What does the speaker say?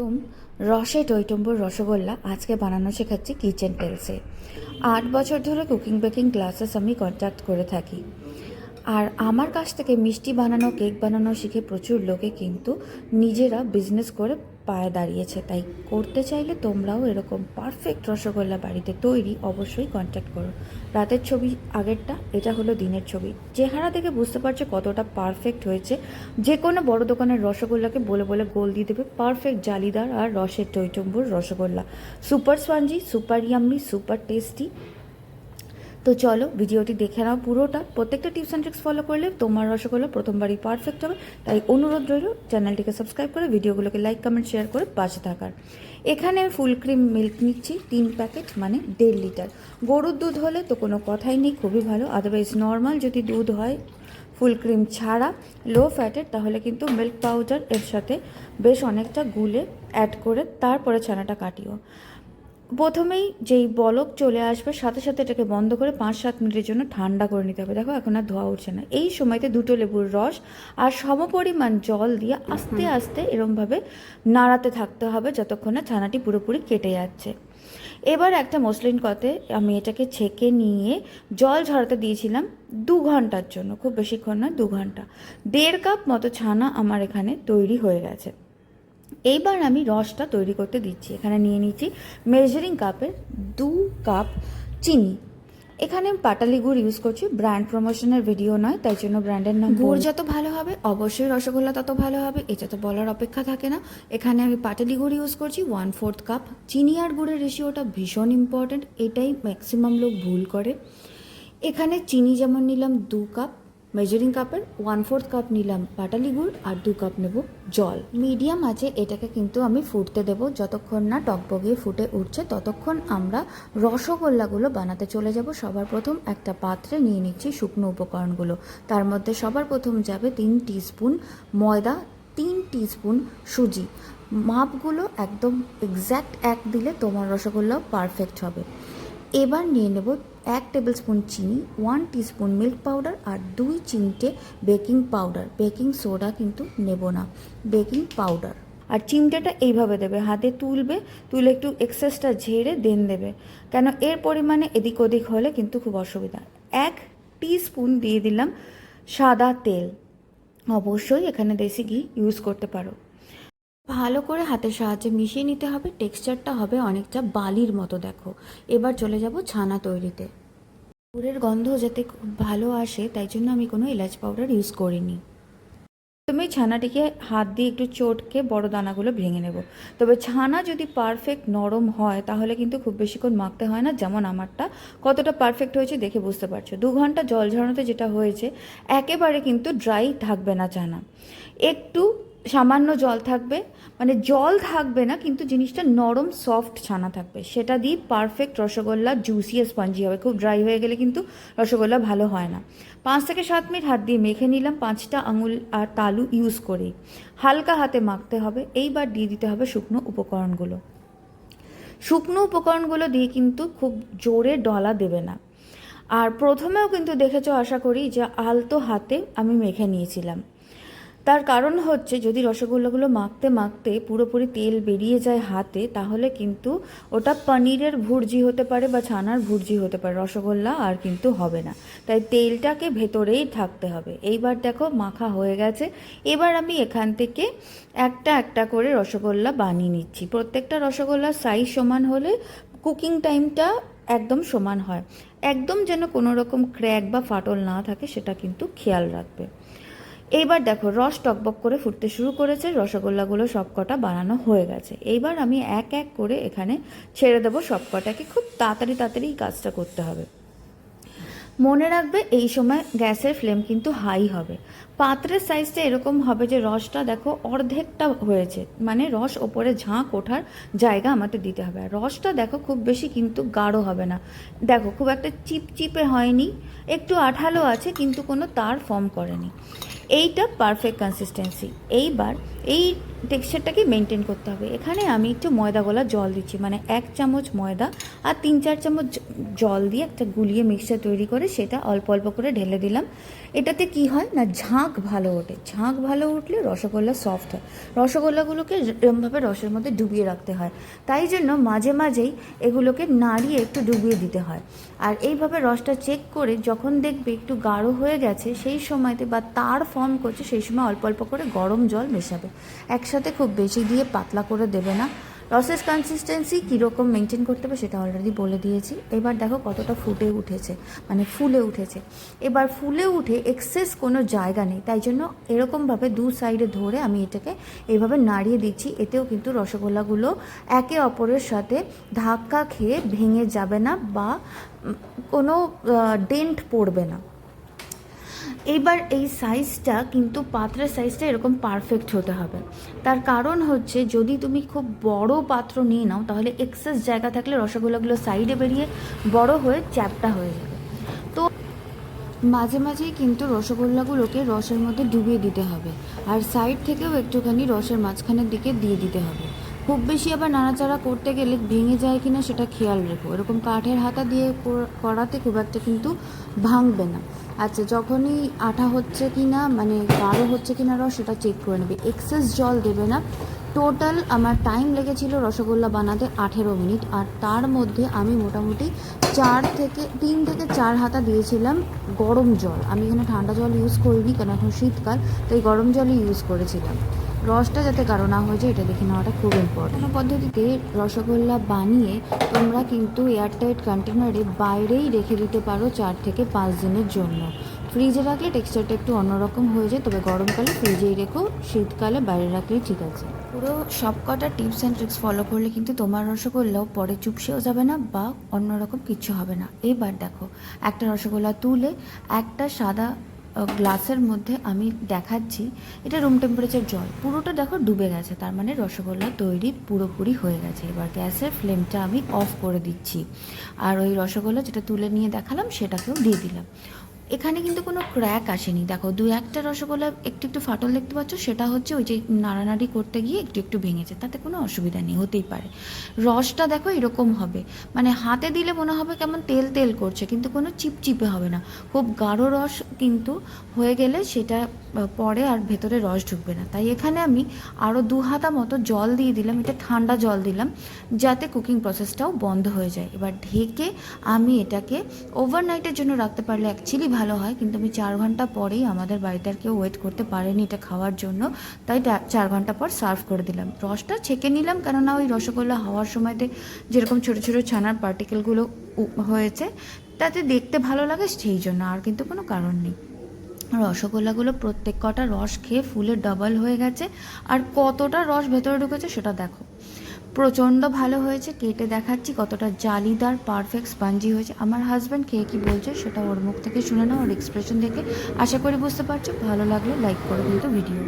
একদম রসে টৈটম্বর রসগোল্লা আজকে বানানো শেখাচ্ছি কিচেন টেলসে। আট বছর ধরে কুকিং বেকিং ক্লাসেস আমি কন্ট্যাক্ট করে থাকি। আর আমার কাছ থেকে মিষ্টি বানানো, কেক বানানো শিখে প্রচুর লোকে কিন্তু নিজেরা বিজনেস করে পায়ে দাঁড়িয়েছে, তাই করতে চাইলে তোমরাও এরকম পারফেক্ট রসগোল্লা বাড়িতে তৈরি অবশ্যই কন্ট্যাক্ট করো। রাতের ছবি আগেরটা, এটা হলো দিনের ছবি। চেহারা দেখে বুঝতে পারছ কতটা পারফেক্ট হয়েছে। যে কোনো বড় দোকানের রসগোল্লাকে বলে বলে গোল দিয়ে দেবে পারফেক্ট জালিদার আর রসের টইটম্বুর rosogolla. Super spongy super yummy super tasty তো চলো, ভিডিওটি দেখে নাও পুরোটা। প্রত্যেকটা টিপস অ্যান্ড ট্রিক্স ফলো করলে তোমার রসগোল্লা প্রথমবারই পারফেক্ট হবে। তাই অনুরোধ রইল চ্যানেলটিকে সাবস্ক্রাইব করে ভিডিওগুলোকে লাইক কমেন্ট শেয়ার করে পাশে থাকার। এখানে আমি ফুল ক্রিম মিল্ক নিচ্ছি, তিন প্যাকেট মানে দেড় লিটার গরুর দুধ হলে তো কোনো কথাই নেই, খুবই ভালো। আদারওয়াইজ নর্মাল যদি দুধ হয় ফুল ক্রিম ছাড়া লো ফ্যাটের তাহলে কিন্তু মিল্ক পাউডার এর সাথে বেশ অনেকটা গুলে অ্যাড করে তারপরে ছানাটা কাটিও। প্রথমেই যেই বলক চলে আসবে সাথে সাথে এটাকে বন্ধ করে পাঁচ সাত মিনিটের জন্য ঠান্ডা করে নিতে হবে। দেখো এখন আর ধোয়া উঠছে না। এই সময়তে দুটো লেবুর রস আর সমপরিমাণ জল দিয়ে আস্তে আস্তে এরমভাবে নাড়াতে থাকতে হবে যতক্ষণ না ছানাটি পুরোপুরি কেটে যাচ্ছে। এবার একটা মসলিন কতে আমি এটাকে ছেঁকে নিয়ে জল ঝরাতে দিয়েছিলাম দু ঘণ্টার জন্য খুব বেশিক্ষণ নয় দু ঘণ্টা। দেড় কাপ মতো ছানা আমার এখানে তৈরি হয়ে গেছে। এইবার আমি রসটা তৈরি করতে দিচ্ছি। এখানে নিয়ে নিচ্ছি মেজারিং কাপের দু কাপ চিনি। এখানে আমি পাটালি গুড় ইউজ করছি। ব্র্যান্ড প্রমোশনের ভিডিও নয় তাই জন্য ব্র্যান্ডের নাম গুড় যত ভালো হবে অবশ্যই রসগোল্লা তত ভালো হবে এটা তো বলার অপেক্ষা থাকে না। এখানে আমি পাটালি গুড় ইউজ করছি ওয়ান ফোর্থ কাপ চিনি আর গুড়ের রেশিওটা ভীষণ ইম্পর্ট্যান্ট এটাই ম্যাক্সিমাম লোক ভুল করে। এখানে চিনি যেমন নিলাম দু কাপ মেজারিং কাপের ওয়ান ফোর্থ কাপ নিলাম পাটালি গুড় আর দু কাপ নেব জল। মিডিয়াম আছে, এটাকে কিন্তু আমি ফুটতে দেব। যতক্ষণ না টকবগিয়ে ফুটে উঠছে, ততক্ষণ আমরা রসগোল্লাগুলো বানাতে চলে যাব। সবার প্রথম একটা পাত্রে নিয়ে নিচ্ছি শুকনো উপকরণগুলো। তার মধ্যে সবার প্রথম যাবে তিন টিস্পুন ময়দা, তিন টিস্পুন সুজি। মাপগুলো একদম এক্স্যাক্ট এক দিলে তোমার রসগোল্লাও পারফেক্ট হবে। এবার নিয়ে নেব এক টেবিল স্পুন চিনি ওয়ান টিস্পুন মিল্ক পাউডার আর দুই চিমটে বেকিং পাউডার বেকিং সোডা কিন্তু নেব না বেকিং পাউডার আর চিমটেটা এইভাবে দেবে, হাতে তুলবে, তুলে একটু এক্সেসটা ঝেড়ে দেন দেবে। কেন এর পরিমাণে এদিক ওদিক হলে কিন্তু খুব অসুবিধা। এক স্পুন দিয়ে দিলাম সাদা তেল। অবশ্যই এখানে দেশি ঘি ইউজ করতে পারো। ভালো করে হাতের সাহায্যে মিশিয়ে নিতে হবে। টেক্সচারটা হবে অনেকটা বালির মতো, দেখো। এবার চলে যাব ছানা তৈরিতে। গুড়ের গন্ধ যাতে খুব ভালো আসে, তাই জন্য আমি কোনো এলাচ পাউডার ইউজ করিনি। তুমি ছানাটিকে হাত দিয়ে একটু চটকে বড় দানাগুলো ভেঙে নেব। তবে ছানা যদি পারফেক্ট নরম হয়, তাহলে কিন্তু খুব বেশিক্ষণ মাখতে হয় না, যেমন আমারটা। কতটা পারফেক্ট হয়েছে দেখে বুঝতে পারছ। দু ঘণ্টা জল ঝরানোতে যেটা হয়েছে, একেবারে কিন্তু ড্রাই থাকবে না ছানা। একটু সামান্য জল থাকবে মানে জল থাকবে না, কিন্তু জিনিসটা নরম সফট ছানা থাকবে। সেটা দিয়ে পারফেক্ট রসগোল্লা জুসি স্পঞ্জি হবে। খুব ড্রাই হয়ে গেলে কিন্তু রসগোল্লা ভালো হয় না। পাঁচ থেকে সাত মিনিট হাত দিয়ে মেখে নিলাম। পাঁচটা আঙুল আর তালু ইউজ করে হালকা হাতে মাখতে হবে। এইবার দিয়ে দিতে হবে শুকনো উপকরণগুলো। শুকনো উপকরণগুলো দিয়ে কিন্তু খুব জোরে ডলা দেবে না। আর প্রথমেও কিন্তু দেখেছ, আশা করি, যে আলতো হাতে আমি মেখে নিয়েছিলাম। তার কারণ হচ্ছে যদি রসগোল্লাগুলো মাখতে মাখতে পুরোপুরি তেল বেরিয়ে যায় হাতে, তাহলে কিন্তু ওটা পনিরের ভুর্জি হতে পারে বা ছানার ভুর্জি হতে পারে। রসগোল্লা আর কিন্তু হবে না। তাই তেলটাকে ভেতরেই থাকতে হবে। এইবার দেখো মাখা হয়ে গেছে। এবার আমি এখান থেকে একটা একটা করে রসগোল্লা বানিয়ে নিচ্ছি। প্রত্যেকটা রসগোল্লার সাইজ সমান হলে কুকিং টাইমটা একদম সমান হয়। একদম যেন কোনো রকম ক্র্যাক বা ফাটল না থাকে, সেটা কিন্তু খেয়াল রাখবে। এইবার দেখো, রস টকবক করে ফুটতে শুরু করেছে, রসগোল্লাগুলো সবকটা বানানো হয়ে গেছে। এইবার আমি এক এক করে এখানে ছেড়ে দেবো সবকটাকে, খুব তাড়াতাড়ি তাড়াতাড়ি কাজটা করতে হবে। মনে রাখবে, এই সময় গ্যাসের ফ্লেম কিন্তু হাই হবে। পাত্রের সাইজটা এরকম হবে যে, রসটা দেখো অর্ধেকটা হয়েছে। মানে রস ওপরে ঝাঁক ওঠার জায়গা আমাদের দিতে হবে। আর রসটা দেখো খুব বেশি কিন্তু গাঢ় হবে না। দেখো, খুব একটা চিপচিপে হয়নি। একটু আঠালো আছে, কিন্তু কোনো তার ফর্ম করেনি। এইটা পারফেক্ট কনসিস্টেন্সি এইবার এই টেক্সচারটাকে মেনটেন করতে হবে। এখানে আমি একটু ময়দা গোলা জল দিচ্ছি মানে এক চামচ ময়দা আর তিন চার চামচ জল দিয়ে একটা গুলিয়ে মিক্সচার তৈরি করে সেটা অল্প অল্প করে ঢেলে দিলাম। এটাতে কি হয় না, ঝাঁক ভালো ওঠে। ঝাঁক ভালো উঠলে রসগোল্লা সফট হয়। রসগোল্লাগুলোকে এরমভাবে রসের মধ্যে ডুবিয়ে রাখতে হয়। তাই জন্য মাঝে মাঝেই এগুলোকে নাড়িয়ে একটু ডুবিয়ে দিতে হয়। আর এইভাবে রসটা চেক করে যখন দেখবে একটু গাঢ় হয়ে গেছে, সেই সময়তে বা তার ফর্ম করছে, সেই সময় অল্প অল্প করে গরম জল মেশাবে। একসাথে খুব বেশি দিয়ে পাতলা করে দেবে না। রসের কনসিস্টেন্সি কীরকম মেনটেন করতে হবে সেটা অলরেডি বলে দিয়েছি। এবার দেখো কতটা ফুটে উঠেছে মানে ফুলে উঠেছে। এবার ফুলে উঠে এক্সেস কোনো জায়গা নেই, তাই জন্য এরকমভাবে দু সাইডে ধরে আমি এটাকে এইভাবে নাড়িয়ে দিচ্ছি। এতেও কিন্তু রসগোল্লাগুলো একে অপরের সাথে ধাক্কা খেয়ে ভেঙে যাবে না বা কোনো ডেন্ট পড়বে না। এইবার এই সাইজটা কিন্তু পাত্রের সাইজটা এরকম পারফেক্ট হতে হবে। তার কারণ হচ্ছে যদি তুমি খুব বড় পাত্র নিয়ে নাও, তাহলে এক্সেস জায়গা থাকলে রসগোল্লাগুলো সাইডে বেরিয়ে বড় হয়ে চ্যাপটা হয়ে যাবে। তো মাঝে মাঝেই কিন্তু রসগোল্লাগুলোকে রসের মধ্যে ডুবিয়ে দিতে হবে আর সাইড থেকেও একটুখানি রসের মাঝখানের দিকে দিয়ে দিতে হবে। খুব বেশি আবার নাড়াচাড়া করতে গেলে ভেঙে যায় কিনা সেটা খেয়াল রেখো। এরকম কাঠের হাতা দিয়ে করাতে খুব একটা কিন্তু ভাঙবে না। আচ্ছা যখনই আঠা হচ্ছে কি না মানে গাঢ় হচ্ছে কি না রস, সেটা চেক করে নেবে। এক্সেস জল দেবে না। টোটাল আমার টাইম লেগেছিল রসগোল্লা বানাতে আঠেরো মিনিট। আর তার মধ্যে আমি মোটামুটি চার থেকে, তিন থেকে চার হাতা দিয়েছিলাম গরম জল। আমি এখানে ঠান্ডা জল ইউজ করিনি, কারণ এখন শীতকাল, তাই গরম জলই ইউজ করেছিলাম। রসটা যাতে গাঢ় না হয়ে যায়, এটা দেখে নেওয়াটা খুব ইম্পর্টেন্ট পদ্ধতিতে রসগোল্লা বানিয়ে তোমরা কিন্তু এয়ারটাইট কন্টেনারে বাইরেই রেখে দিতে পারো চার থেকে পাঁচ দিনের জন্য। ফ্রিজে রাখলে টেক্সচারটা একটু অন্যরকম হয়ে যায়, তবে গরমকালে ফ্রিজেই রেখো, শীতকালে বাইরে রাখলেই ঠিক আছে। পুরো সবকটা টিপস অ্যান্ড ট্রিক্স ফলো করলে কিন্তু তোমার রসগোল্লাও পরে চুপসেও যাবে না বা অন্যরকম কিচ্ছু হবে না। এবার দেখো, একটা রসগোল্লা তুলে একটা সাদা গ্লাসের মধ্যে আমি দেখাচ্ছি, এটা রুম টেম্পারেচার জল। পুরোটা দেখো ডুবে গেছে, তার মানে রসগোল্লা তৈরি পুরোপুরি হয়ে গেছে। এবার গ্যাসের ফ্লেমটা আমি অফ করে দিচ্ছি। আর ওই রসগোল্লা যেটা তুলে নিয়ে দেখালাম, সেটাকেও দিয়ে দিলাম। এখানে কিন্তু কোনো ক্র্যাক আসেনি। দেখো দু একটা রসগোল্লা একটু একটু ফাটল দেখতে পাচ্ছ, সেটা হচ্ছে ওই যে নাড়ানাড়ি করতে গিয়ে একটু একটু ভেঙেছে, তাতে কোনো অসুবিধা নেই, হতেই পারে। রসটা দেখো এরকম হবে মানে হাতে দিলে মনে হবে কেমন তেল তেল করছে, কিন্তু কোনো চিপচিপে হবে না। খুব গাঢ় রস কিন্তু হয়ে গেলে সেটা পরে আর ভেতরে রস ঢুকবে না। তাই এখানে আমি আরও দু হাতা মতো জল দিয়ে দিলাম, এটা ঠান্ডা জল দিলাম, যাতে কুকিং প্রসেসটাও বন্ধ হয়ে যায়। এবার ঢেকে আমি এটাকে ওভারনাইটের জন্য রাখতে পারলে অ্যাকচুয়ালি ভালো হয়, কিন্তু আমি চার ঘণ্টা পরেই আমাদের বাড়িতে আর কেউ ওয়েট করতে পারেনি এটা খাওয়ার জন্য। তাই চার ঘণ্টা পর সার্ভ করে দিলাম। রসটা ছেঁকে নিলাম, কেননা ওই রসগোল্লা হওয়ার সময়তে যেরকম ছোটো ছোটো ছানার পার্টিকেলগুলো হয়েছে, তাতে দেখতে ভালো লাগে সেই জন্য, আর কিন্তু কোনো কারণ নেই। রসগোল্লাগুলো প্রত্যেক কটা রস খেয়ে ফুলে ডাবল হয়ে গেছে, আর কতটা রস ভেতরে ঢুকেছে সেটা দেখো। প্রচণ্ড ভালো হয়েছে, কেটে দেখাচ্ছি কতটা জালিদার পারফেক্ট স্পঞ্জি হয়েছে। আমার হাজব্যান্ড খেয়ে কী বলছে সেটা ওর মুখ থেকে শুনে না ওর এক্সপ্রেশন দেখে। আশা করি বুঝতে পারছ, ভালো লাগলে লাইক করে কিন্তু ভিডিও